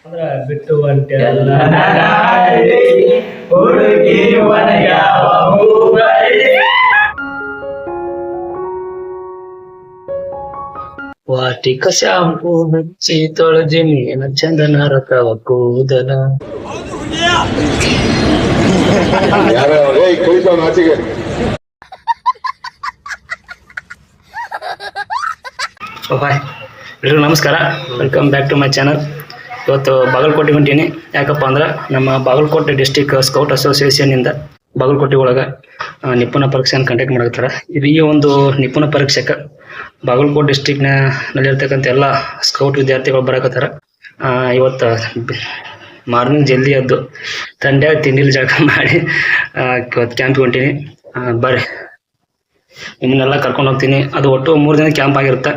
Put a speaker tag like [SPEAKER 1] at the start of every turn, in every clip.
[SPEAKER 1] ಅಂದ್ರ ಬಿಟ್ಟು ಹೊಂಟೆಲ್ಲ
[SPEAKER 2] ಹುಡುಗಿ ಹೂಬಳ್ಳಿ
[SPEAKER 1] ವಾಟಿಕ ಶಾಂಪು ಹಚ್ಚಿ ತೊಳೆದಿ ಏನ ಚಂದನ ರಕವ ಕೂದಲ.
[SPEAKER 3] ಯಾರ ಏಯ್ ಕಳಿತಾವ
[SPEAKER 1] ಹಾಯ್ ಎಲ್ರಿಗೂ ನಮಸ್ಕಾರ. Welcome back to my channel ಇವತ್ತು ಬಾಗಲಕೋಟೆ ಹೊಂಟೀನಿ. ಯಾಕಪ್ಪ ಅಂದ್ರೆ ನಮ್ಮ ಬಾಗಲಕೋಟೆ ಡಿಸ್ಟಿಕ್ ಸ್ಕೌಟ್ ಅಸೋಸಿಯೇಷನಿಂದ ಬಾಗಲಕೋಟೆ ಒಳಗೆ ನಿಪುಣ ಪರೀಕ್ಷೆಯನ್ನು ಕಂಡಕ್ಟ್ ಮಾಡ್ತಾರೆ ಇದು ಈ ಒಂದು ನಿಪುಣ ಪರೀಕ್ಷೆಗೆ ಬಾಗಲಕೋಟೆ ಡಿಸ್ಟಿಕ್ನ ನಲ್ಲಿರ್ತಕ್ಕಂಥ ಎಲ್ಲ ಸ್ಕೌಟ್ ವಿದ್ಯಾರ್ಥಿಗಳು ಬರಕತ್ತಾರ. ಇವತ್ತು ಮಾರ್ನಿಂಗ್ ಜಲ್ದಿ ಎದ್ದು ತಂಡ್ಯಾಗ ತಿಂಡಿಲಿ ಜಳಕ ಮಾಡಿ ಇವತ್ತು ಕ್ಯಾಂಪಿಗೆ ಹೊಂಟೀನಿ. ಬರ್ರಿ. ನಿಮ್ಮನ್ನೆಲ್ಲ ಕರ್ಕೊಂಡು ಹೋಗ್ತೀನಿ. ಅದು ಒಟ್ಟು ಮೂರು ದಿನ ಕ್ಯಾಂಪ್ ಆಗಿರುತ್ತೆ.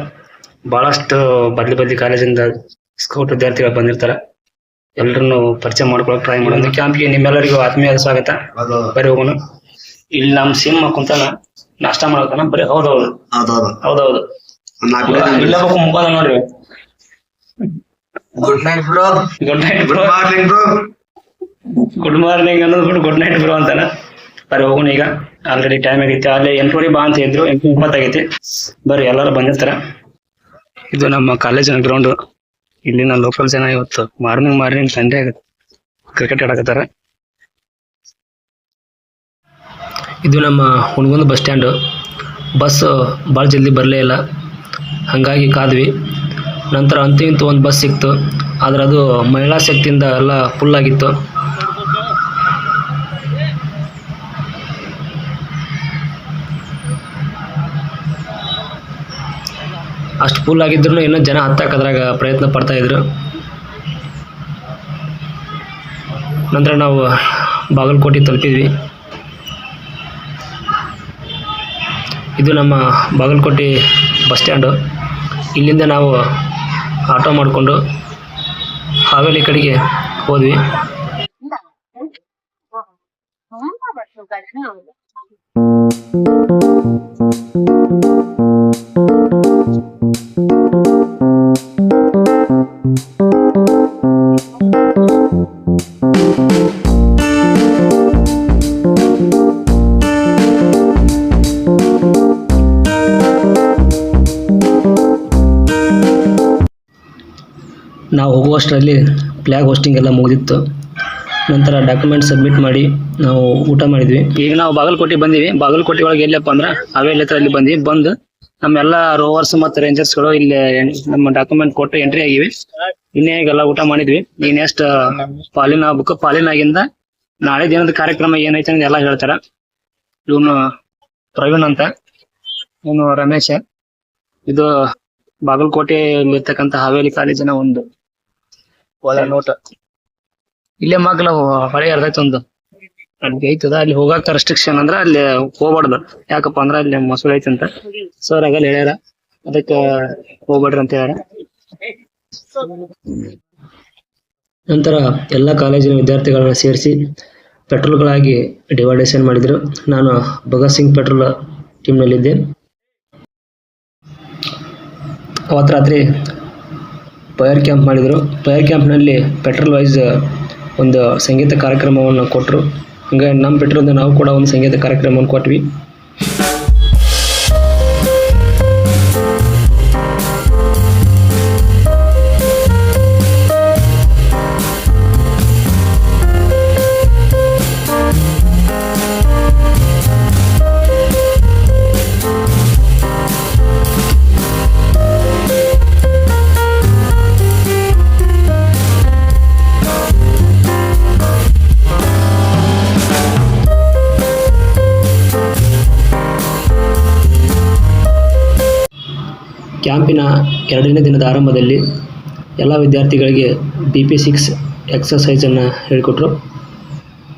[SPEAKER 1] ಭಾಳಷ್ಟು ಬದ್ಲಿ ಬದ್ಲಿ ಕಾಲೇಜಿಂದ ಸ್ಕೌಟ್ ವಿದ್ಯಾರ್ಥಿಗಳು ಬಂದಿರ್ತಾರೆ. ಎಲ್ಲರನ್ನು ಪರಿಚಯ ಮಾಡ್ಕೊಳಕ್ ಟ್ರೈ ಮಾಡೋದು ಕ್ಯಾಂಪ್ಗೆ ನಿಮ್ಮೆಲ್ಲರಿಗೂ ಆತ್ಮೀಯ ಸ್ವಾಗತ. ಬರೀ ಹೋಗೋಣ. ಇಲ್ಲಿ ನಮ್ ಸಿಂಹ ಕುಂತಾನ ನಾಷ್ಟ ಮಾಡ್ತಾನ ಬರೀ ಹೌದೌದು
[SPEAKER 4] ಹೌದೌದು
[SPEAKER 1] ಇಲ್ಲ ಮುಗೋದ ನೋಡ್ರಿ.
[SPEAKER 4] Good night bro
[SPEAKER 1] good night bro
[SPEAKER 4] morning bro
[SPEAKER 1] good morning ಅನ್ನೋದು ಬಿಟ್ಟು ಗುಡ್ ನೈಟ್ ಬ್ರೋ ಅಂತಾನ. ಬರೀ ಹೋಗೋಣ ಈಗ. ಆಲ್ರೆಡಿ ಟೈಮ್ ಆಗೈತಿ ಅಲ್ಲಿ ಎಂಟೂವರೆ ಬಾ ಅಂತ ಇದ್ರು ಎಂಟು ಇಪ್ಪತ್ತಾಗೈತಿ ಬರೀ ಎಲ್ಲರೂ ಬಂದಿರ್ತಾರ. ಇದು ನಮ್ಮ ಕಾಲೇಜಿನ ಗ್ರೌಂಡ್ ಇಲ್ಲಿನ ಲೋಕಲ್ ಜನ ಇವತ್ತು ಮಾರ್ನಿಂಗ್ ಮಾರ್ನಿಂಗ್ ಸಂಡೆ ಆಗುತ್ತೆ. ಕ್ರಿಕೆಟ್ ಆಡಕತ್ತಾರ. ಇದು ನಮ್ಮ ಹುಣಗುಂದ ಬಸ್ ಸ್ಟ್ಯಾಂಡು ಬಸ್ ಭಾಳ ಜಲ್ದಿ ಬರಲೇ ಇಲ್ಲ. ಹಾಗಾಗಿ ಕಾದ್ವಿ. ನಂತರ ಅಂತೂ ಇಂತೂ ಒಂದು ಬಸ್ ಸಿಕ್ತು. ಆದ್ರೆ ಅದು ಮಹಿಳಾ ಶಕ್ತಿಯಿಂದ ಎಲ್ಲ ಫುಲ್ ಆಗಿತ್ತು. ಅಷ್ಟು ಫುಲ್ ಆಗಿದ್ರು ಇನ್ನೂ ಜನ ಹತ್ತಾಕ ಅದ್ರಾಗ ಪ್ರಯತ್ನ ಪಡ್ತಾ ಇದ್ರು. ನಂತರ ನಾವು ಬಾಗಲಕೋಟೆ ತಲುಪಿದ್ವಿ. ಇದು ನಮ್ಮ ಬಾಗಲಕೋಟೆ ಬಸ್ ಸ್ಟ್ಯಾಂಡು. ಇಲ್ಲಿಂದ ನಾವು ಆಟೋ ಮಾಡಿಕೊಂಡು ಹಾವೇಲಿ ಕಡೆಗೆ ಹೋದ್ವಿ. ನಾವು ಹೋಗುವಷ್ಟರಲ್ಲಿ ಫ್ಲ್ಯಾಗ್ ಹೋಸ್ಟಿಂಗ್ ಎಲ್ಲ ಮುಗಿದಿತ್ತು. ನಂತರ ಡಾಕ್ಯುಮೆಂಟ್ ಸಬ್ಮಿಟ್ ಮಾಡಿ ನಾವು ಊಟ ಮಾಡಿದ್ವಿ. ಈಗ ನಾವು ಬಾಗಲಕೋಟೆ ಬಂದಿವಿ. ಬಾಗಲಕೋಟೆ ಒಳಗೆ ಎಲ್ಲಪ್ಪ ಅಂದ್ರೆ ಅವೇಲಿ ಹತ್ರ ಇಲ್ಲಿ ಬಂದ್ವಿ. ಬಂದು ನಮ್ಮೆಲ್ಲ ರೋವರ್ಸ್ ಮತ್ತು ರೇಂಜರ್ಸ್ಗಳು ಇಲ್ಲಿ ನಮ್ಮ ಡಾಕ್ಯುಮೆಂಟ್ ಕೊಟ್ಟು ಎಂಟ್ರಿ ಆಗಿವಿ ಇನ್ನೇ ಈಗೆಲ್ಲ ಊಟ ಮಾಡಿದ್ವಿ. ಈಗ ನೆಕ್ಸ್ಟ್ ಪಾಲಿನ ಆಗ್ಬೇಕು ಪಾಲಿನಾಗಿಂದ ನಾಳೆ ದಿನದ ಕಾರ್ಯಕ್ರಮ ಏನೈತೆ ಅಂತ ಎಲ್ಲ ಹೇಳ್ತಾರ. ಇವನು ಪ್ರವೀಣ್ ಅಂತ. ಇವನು ರಮೇಶ. ಇದು ಬಾಗಲಕೋಟೆ ಇರ್ತಕ್ಕಂಥ ಹಾವೇಲಿ ಕಾಲೇಜಿನ ಒಂದು ಒಳ್ಳೆ ನೋಟ. ಇಲ್ಲೇ ಮಗ್ಲ ಹೊಳೆ ಅರ್ಧೈತ್ ಒಂದು ಅಲ್ಲಿ ಐತದ ಅಲ್ಲಿ ಹೋಗಾಕ ರೆಸ್ಟ್ರಿಕ್ಷನ್ ಅಂದ್ರ ಅಲ್ಲಿ ಹೋಗ್ಬಾರ್ದು. ಯಾಕಪ್ಪ ಅಂದ್ರ ಅಲ್ಲಿ ಮೊಸಳೆ ಐತಿ ಅಂತ. ಸರ್ ಆಗಲ್ಲ ಹೇಳ್ಯಾರ. ಅದಕ್ಕ ಹೋಗ್ಬೇಡ್ರಿ ಅಂತ ಹೇಳ್ಯಾರ. ನಂತರ ಎಲ್ಲಾ ಕಾಲೇಜಿನ ವಿದ್ಯಾರ್ಥಿಗಳನ್ನ ಸೇರಿಸಿ ಪೆಟ್ರೋಲ್ಗಳಾಗಿ ಡಿವೈಡೇಷನ್ ಮಾಡಿದ್ರು. ನಾನು ಭಗತ್ ಸಿಂಗ್ ಪೆಟ್ರೋಲ್ ಟೀಮ್ನಲ್ಲಿದ್ದೆ ಅವತ್ತು ರಾತ್ರಿ ಫೈರ್ ಕ್ಯಾಂಪ್ ಮಾಡಿದರು. ಫೈರ್ ಕ್ಯಾಂಪ್ನಲ್ಲಿ ಪೆಟ್ರೋಲ್ ವೈಸ್ ಒಂದು ಸಂಗೀತ ಕಾರ್ಯಕ್ರಮವನ್ನು ಕೊಟ್ಟರು ಹಂಗೆ ನಮ್ಮ ಪೆಟ್ರೋಲ್ದ ನಾವು ಕೂಡ ಒಂದು ಸಂಗೀತ ಕಾರ್ಯಕ್ರಮವನ್ನು ಕೊಟ್ವಿ. ಕ್ಯಾಂಪಿನ ಎರಡನೇ ದಿನದ ಆರಂಭದಲ್ಲಿ ಎಲ್ಲ ವಿದ್ಯಾರ್ಥಿಗಳಿಗೆ ಬಿ ಪಿ ಸಿಕ್ಸ್ ಎಕ್ಸಸೈಸನ್ನು ಹೇಳಿಕೊಟ್ರು.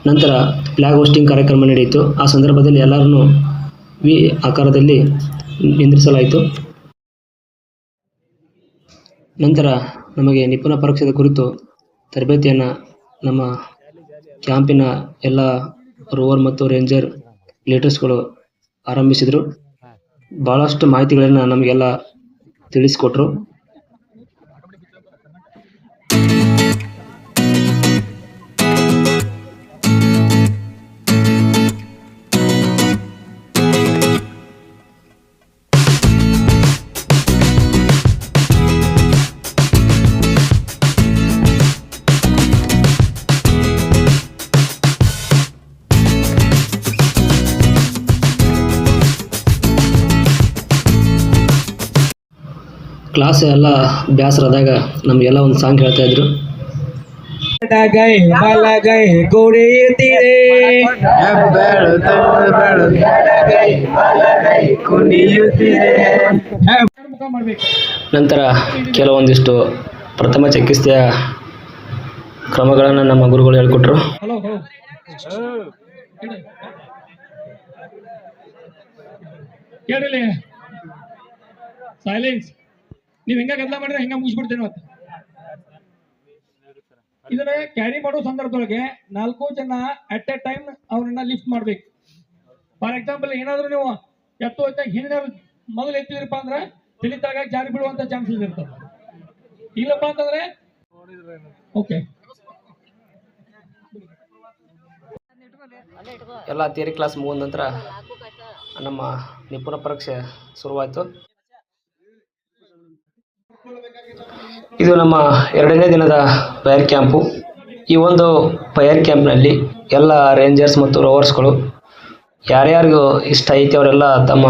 [SPEAKER 1] ನಂತರ ಫ್ಲ್ಯಾಗ್ ಹೋಸ್ಟಿಂಗ್ ಕಾರ್ಯಕ್ರಮ ನಡೆಯಿತು. ಆ ಸಂದರ್ಭದಲ್ಲಿ ಎಲ್ಲರನ್ನೂ ವಿ ಆಕಾರದಲ್ಲಿ ನಿಂದ್ರಿಸಲಾಯಿತು. ನಂತರ ನಮಗೆ ನಿಪುಣ ಪರೀಕ್ಷೆದ ಕುರಿತು ತರಬೇತಿಯನ್ನು ನಮ್ಮ ಕ್ಯಾಂಪಿನ ಎಲ್ಲ ರೋವರ್ ಮತ್ತು ರೇಂಜರ್ ಲೀಡರ್ಸ್ಗಳು ಆರಂಭಿಸಿದರು. ಭಾಳಷ್ಟು ಮಾಹಿತಿಗಳನ್ನು ನಮಗೆಲ್ಲ ತಿಳಿಸ್ಕೊಟ್ರು. ಕ್ಲಾಸ್ ಎಲ್ಲ ಬೇಸರದಾಗ ನಮಗೆಲ್ಲ ಒಂದು ಸಾಂಗ್ ಹೇಳ್ತಾ ಇದ್ರು.
[SPEAKER 2] ಗೈ ಗೈ ಕುಣಿಯುತ್ತಿದೆ.
[SPEAKER 1] ನಂತರ ಕೆಲವೊಂದಿಷ್ಟು ಪ್ರಥಮ ಚಿಕಿತ್ಸೆಯ ಕ್ರಮಗಳನ್ನು ನಮ್ಮ ಗುರುಗಳು ಹೇಳ್ಕೊಟ್ರು.
[SPEAKER 4] ಕೇಳಿ ಸೈಲೆನ್ಸ್ ನೀವ್ ಹಿಂಗ ಗದ್ದಲ ಮಾಡಿದ್ರೆ ಹಿಂಗ ಮುಗಿಸ್ಬಿಡ್ತೇನೆ ಮತ್ತೆ ಇದನ್ನ ಕ್ಯಾರಿ ಮಾಡೋ ಸಂದರ್ಭದೊಳಗೆ ನಾಲ್ಕು ಜನ ಅಟ್ ಎ ಟೈಮ್ ಅವ್ರನ್ನ ಲಿಫ್ಟ್ ಮಾಡ್ಬೇಕು. ಫಾರ್ ಎಕ್ಸಾಂಪಲ್ ಏನಾದ್ರು ನೀವು ಎತ್ತು ಹೋಯ್ತಾಗ ಹಿಂದಿನ ಮೊದಲು ಎತ್ತಿದ್ರಪ್ಪ ಅಂದ್ರೆ ತಿಳಿತಾಗ ಜಾರಿ ಬಿಡುವಂತ ಚಾನ್ಸಸ್ ಇರ್ತವೆ ಇಲ್ಲಪ್ಪ ಅಂತಂದ್ರೆ ಓಕೆ
[SPEAKER 1] ಎಲ್ಲ ಥಿಯರಿ ಕ್ಲಾಸ್ ಮುಗಿದ ನಂತರ ನಮ್ಮ ನಿಪುಣ ಪರೀಕ್ಷೆ ಶುರುವಾಯಿತು. ಇದು ನಮ್ಮ ಎರಡನೇ ದಿನದ ಫೈರ್ ಕ್ಯಾಂಪು ಈ ಒಂದು ಫೈರ್ ಕ್ಯಾಂಪ್ನಲ್ಲಿ ಎಲ್ಲ ರೇಂಜರ್ಸ್ ಮತ್ತು ರೋವರ್ಸ್ಗಳು ಯಾರ್ಯಾರಿಗೂ ಇಷ್ಟ ಐತಿ ಅವರೆಲ್ಲ ತಮ್ಮ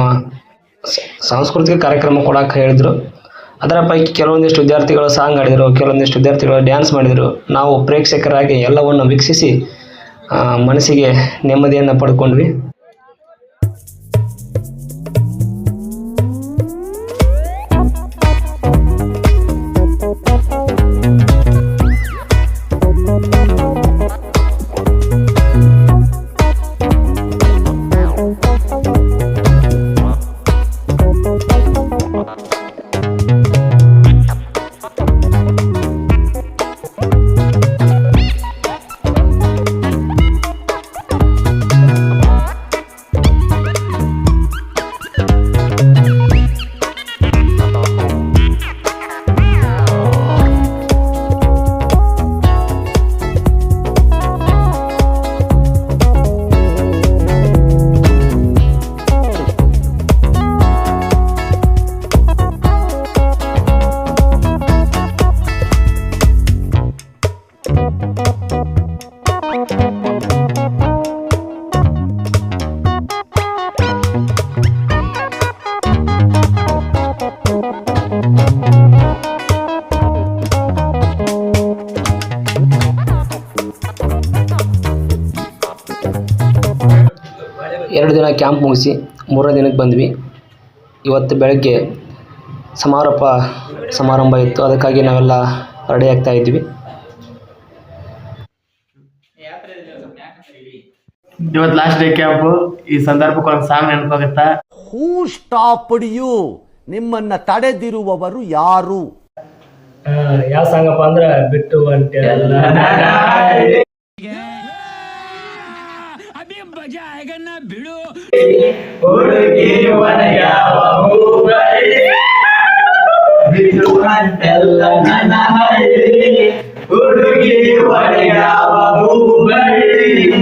[SPEAKER 1] ಸಾಂಸ್ಕೃತಿಕ ಕಾರ್ಯಕ್ರಮ ಕೊಡಕ್ಕೆ ಹೇಳಿದರು. ಅದರ ಪೈಕಿ ಕೆಲವೊಂದಿಷ್ಟು ವಿದ್ಯಾರ್ಥಿಗಳು ಸಾಂಗ್ ಆಡಿದರು ಕೆಲವೊಂದಿಷ್ಟು ವಿದ್ಯಾರ್ಥಿಗಳು ಡ್ಯಾನ್ಸ್ ಮಾಡಿದರು. ನಾವು ಪ್ರೇಕ್ಷಕರಾಗಿ ಎಲ್ಲವನ್ನು ವೀಕ್ಷಿಸಿ ಮನಸ್ಸಿಗೆ ನೆಮ್ಮದಿಯನ್ನು ಪಡ್ಕೊಂಡ್ವಿ. ಕ್ಯಾಂಪ್ ಮುಗಿಸಿ ಮೂರನೇ ದಿನಕ್ಕೆ ಬಂದ್ವಿ. ಇವತ್ತು ಬೆಳಗ್ಗೆ ಸಮಾರೋಪ ಸಮಾರಂಭ ಇತ್ತು. ಅದಕ್ಕಾಗಿ ನಾವೆಲ್ಲ ರೆಡಿ ಆಗ್ತಾ ಇದ್ವಿ.
[SPEAKER 2] ಇವತ್ತು ಲಾಸ್ಟ್ ಡೇ ಕ್ಯಾಂಪ್ ಈ ಸಂದರ್ಭಕ್ಕೆ ಒಂದು ಸಾಂಗ್ ನೆನಪಾಗುತ್ತಾ?
[SPEAKER 5] ಹೂ ಸ್ಟಾಪ್ ಯು ನಿಮ್ಮನ್ನ ತಡೆದಿರುವವರು ಯಾರು?
[SPEAKER 1] ಯಾವ ಸಾಂಗಪ್ಪ ಅಂದ್ರೆ ಬಿಟ್ಟು ಅಂತೆ
[SPEAKER 2] ಹೂಬಳ್ಳಿ ಬಿಡು.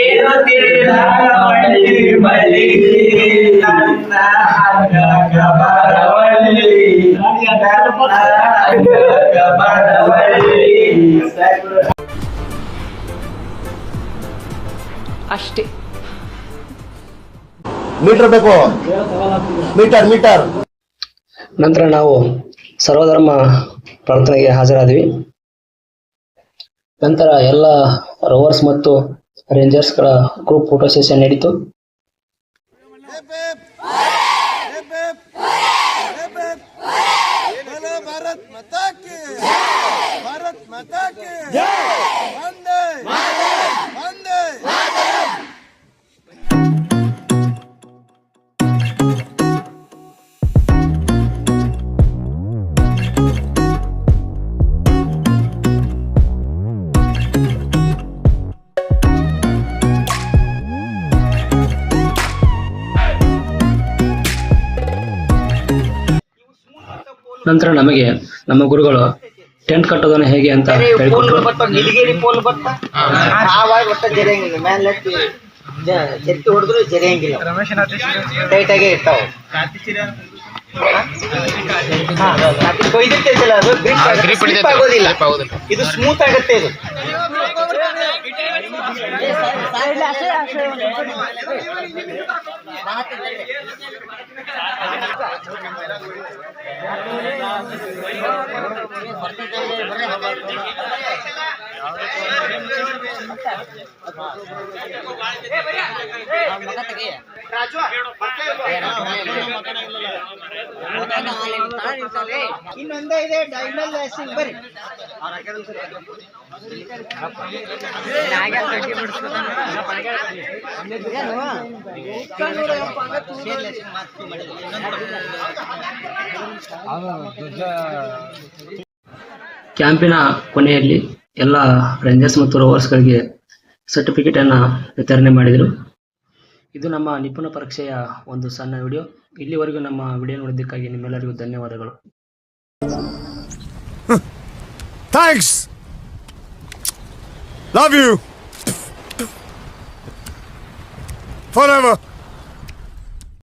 [SPEAKER 2] ಏನೋ ತಿಳಿದಾಗ ಮಳ್ಳಿ ಮಳ್ಳಿ ನನ್ನ ಅಂಗಕ ಬರವಳ್ಳಿ ನನ್ನ ಅಂಗಕ
[SPEAKER 6] ಅಷ್ಟೇ.
[SPEAKER 5] ಮೀಟರ್ ಬೇಕು? Metre metre.
[SPEAKER 1] ನಂತರ ನಾವು ಸರ್ವಧರ್ಮ ಪ್ರಾರ್ಥನೆಗೆ ಹಾಜರಾದ್ವಿ. ನಂತರ ಎಲ್ಲ ರೋವರ್ಸ್ ಮತ್ತು ರೇಂಜರ್ಸ್ಗಳ ಗ್ರೂಪ್ ಫೋಟೋ ಸೆಷನ್ ನಡೀತು
[SPEAKER 7] ಭಾರತ್ ಭಾರತ್
[SPEAKER 1] ನಂತರ ನಮಗೆ ನಮ್ಮ ಗುರುಗಳು ಟೆಂಟ್ ಕಟ್ಟೋದನ್ನ ಹೇಗೆ ಅಂತ ಹೇಳಿಕೊಟ್ರು.
[SPEAKER 6] ನಿಲಗಿರಿ ಪೋಲ್ ಬರ್ತ? ಆವಾಗ ಒಟ್ಟ ಜರಿಯಂಗಿಲ್ಲ. ಮೇಲೆ ಹೊಡೆದ್ರು ಜರಿಯಂಗಿಲ್ಲ. ಟೈಟ್ ಆಗೇ ಇರ್ತಾವ. ಇದು ಸ್ಮೂತ್ ಆಗುತ್ತೆ ಇದು. ಇನ್ನೊಂದೇ ಇದೆ
[SPEAKER 1] ಕ್ಯಾಂಪಿನ ಕೊನೆಯಲ್ಲಿ ಎಲ್ಲ ರೇಂಜರ್ಸ್ ಮತ್ತು ರೋವರ್ಸ್ಗಳಿಗೆ ಅನ್ನ ವಿತರಣೆ ಮಾಡಿದರು. ಇದು ನಮ್ಮ ನಿಪುಣ ಪರೀಕ್ಷೆಯ ಒಂದು ಸಣ್ಣ ವಿಡಿಯೋ. ಇಲ್ಲಿವರೆಗೂ ನಮ್ಮ ವಿಡಿಯೋ ನೋಡಿದ್ದಕ್ಕಾಗಿ ನಿಮ್ಮೆಲ್ಲರಿಗೂ ಧನ್ಯವಾದಗಳು.
[SPEAKER 8] Love you for Forever.